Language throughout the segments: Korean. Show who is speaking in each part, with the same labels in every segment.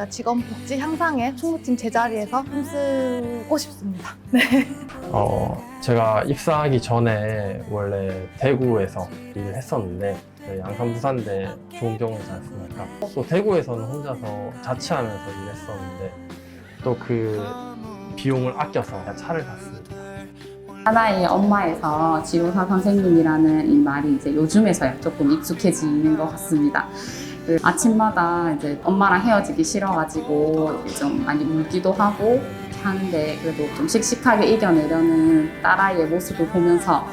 Speaker 1: 제가 직원 복지 향상에 총무팀 제자리에서 힘쓰고 싶습니다.
Speaker 2: 어, 제가 입사하기 전에 원래 대구에서 일을 했었는데 저희 양산 부산대 좋은 경우지 않습니까? 또 대구에서는 혼자서 자취하면서 일했었는데 또 그 비용을 아껴서 차를 샀습니다.
Speaker 3: 하나의 엄마에서 지도사 선생님이라는 이 말이 이제 요즘에서야 조금 익숙해지는 것 같습니다. 그 아침마다 이제 엄마랑 헤어지기 싫어가지고 좀 많이 울기도 하고 하는데 그래도 좀 씩씩하게 이겨내려는 딸아이의 모습을 보면서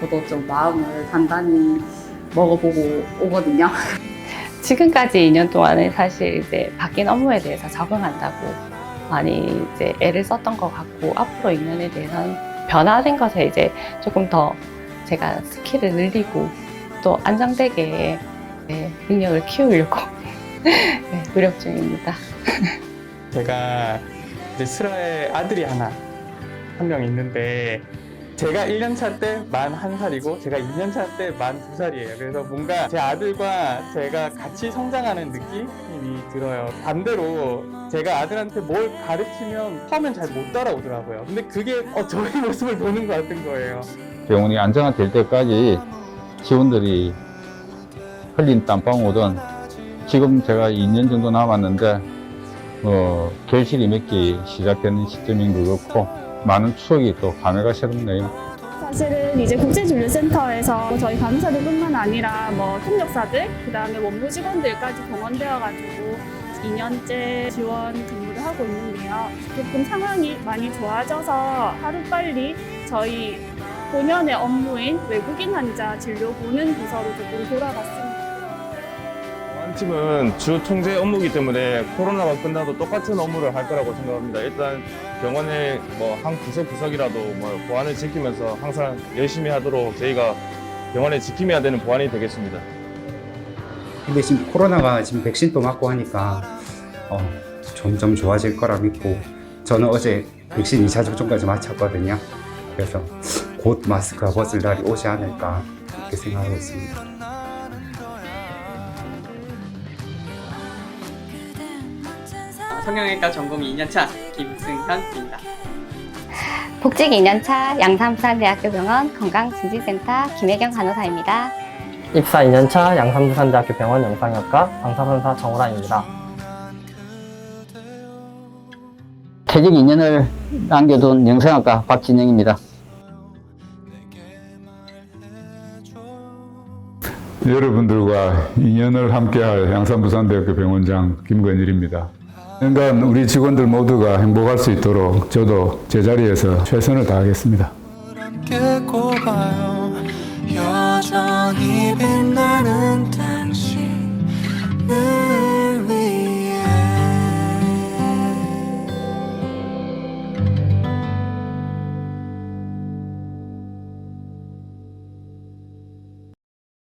Speaker 3: 저도 좀 마음을 단단히 먹어보고 오거든요.
Speaker 4: 지금까지 2년 동안은 사실 이제 바뀐 업무에 대해서 적응한다고 많이 이제 애를 썼던 것 같고 앞으로 2년에 대해서는 변화된 것에 이제 조금 더 제가 스킬을 늘리고 또 안정되게 네, 능력을 키우려고 네, 노력 중입니다.
Speaker 5: 제가 이제 슬아의 아들이 하나 한 명 있는데 제가 1년차 때 만 한 살이고 제가 2년차 때 만 두 살이에요. 그래서 뭔가 제 아들과 제가 같이 성장하는 느낌이 들어요. 반대로 제가 아들한테 뭘 가르치면 처음엔 잘 못 따라오더라고요. 근데 그게 어, 저의 모습을 보는 것 같은 거예요.
Speaker 6: 병원이 안정화될 때까지 직원들이 흘린 땀방 오던 지금 제가 2년 정도 남았는데 어, 결실이 맺기 시작되는 시점인 것 같고 많은 추억이 또 감회가 새롭네요.
Speaker 7: 사실은 이제 국제진료센터에서 저희 간호사들뿐만 아니라 뭐 통역사들, 그 다음에 원무 직원들까지 동원되어가지고 2년째 지원 근무를 하고 있는데요. 조금 상황이 많이 좋아져서 하루빨리 저희 본연의 업무인 외국인 환자 진료 보는 부서로 조금 돌아갔습니다.
Speaker 8: 보안팀은 주 통제 업무이기 때문에 코로나가 끝나도 똑같은 업무를 할 거라고 생각합니다. 일단 병원의 뭐한 구석구석이라도 뭐 보안을 지키면서 항상 열심히 하도록 저희가 병원에 지킴해야 되는 보안이 되겠습니다.
Speaker 9: 근데 지금 코로나가 지금 백신도 맞고 하니까 어, 점점 좋아질 거라 믿고 저는 어제 백신 2차 접종까지 마쳤거든요. 그래서 곧 마스크가 벗을 날이 오지 않을까 그렇게 생각하고 있습니다.
Speaker 10: 성형외과 전공 2년차 김승현입니다.
Speaker 4: 복직 2년차 양산부산대학교 병원 건강증진센터 김혜경 간호사입니다.
Speaker 2: 입사 2년차 양산부산대학교 병원 영상학과 방사선사 정호란입니다.
Speaker 6: 퇴직 2년을 남겨둔 영상학과 박진영입니다.
Speaker 11: 여러분들과 인연을 함께할 양산부산대학교 병원장 김건일입니다. 연간 우리 직원들 모두가 행복할 수 있도록 저도 제자리에서 최선을 다하겠습니다.
Speaker 12: 여전히 빛나는 당신을